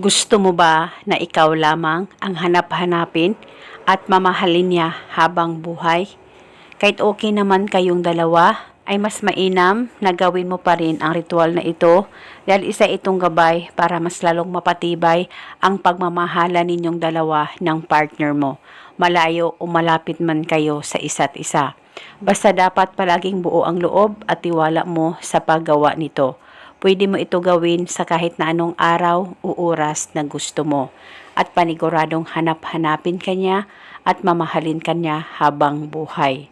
Gusto mo ba na ikaw lamang ang hanap-hanapin at mamahalin niya habang buhay? Kahit okay naman kayong dalawa, ay mas mainam na gawin mo pa rin ang ritual na ito dahil isa itong gabay para mas lalong mapatibay ang pagmamahala ninyong dalawa ng partner mo. Malayo o malapit man kayo sa isa't isa. Basta dapat palaging buo ang loob at tiwala mo sa paggawa nito. Pwede mo ito gawin sa kahit na anong araw o oras na gusto mo at paniguradong hanap-hanapin kanya at mamahalin kanya habang buhay.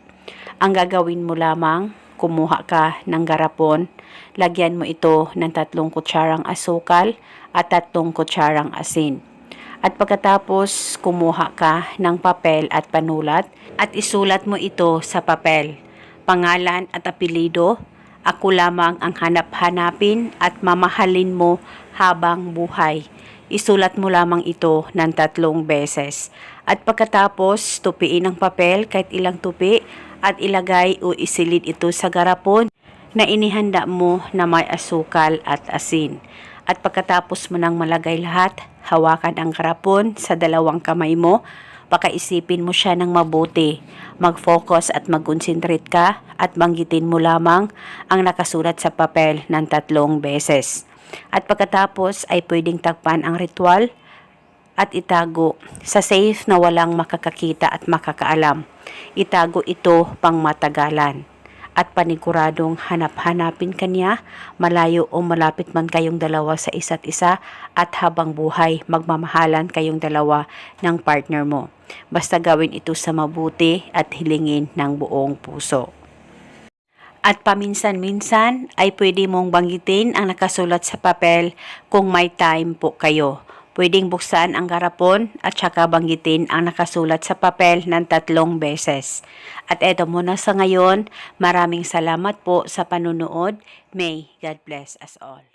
Ang gagawin mo lamang, kumuha ka ng garapon, lagyan mo ito ng tatlong kutsarang asukal at tatlong kutsarang asin. At pagkatapos, kumuha ka ng papel at panulat at isulat mo ito sa papel. Pangalan at apelido, ako lamang ang hanap-hanapin at mamahalin mo habang buhay. Isulat mo lamang ito ng tatlong beses. At pagkatapos, tupiin ang papel kahit ilang tupi at ilagay o isilid ito sa garapon na inihanda mo na may asukal at asin. At pagkatapos mo nang malagay lahat, hawakan ang garapon sa dalawang kamay mo, pakaisipin mo siya ng mabuti. Mag-focus at mag-concentrate ka at banggitin mo lamang ang nakasulat sa papel ng tatlong beses. At pagkatapos ay pwedeng tagpan ang ritual at itago sa safe na walang makakakita at makakaalam. Itago ito pang matagalan at paniguradong hanap-hanapin kanya, malayo o malapit man kayong dalawa sa isa't isa at habang buhay magmamahalan kayong dalawa ng partner mo. Basta gawin ito sa mabuti at hilingin ng buong puso. At paminsan-minsan ay pwede mong banggitin ang nakasulat sa papel kung may time po kayo. Pwedeng buksan ang garapon at saka banggitin ang nakasulat sa papel ng tatlong beses. At eto muna sa ngayon, maraming salamat po sa panunood. May God bless us all.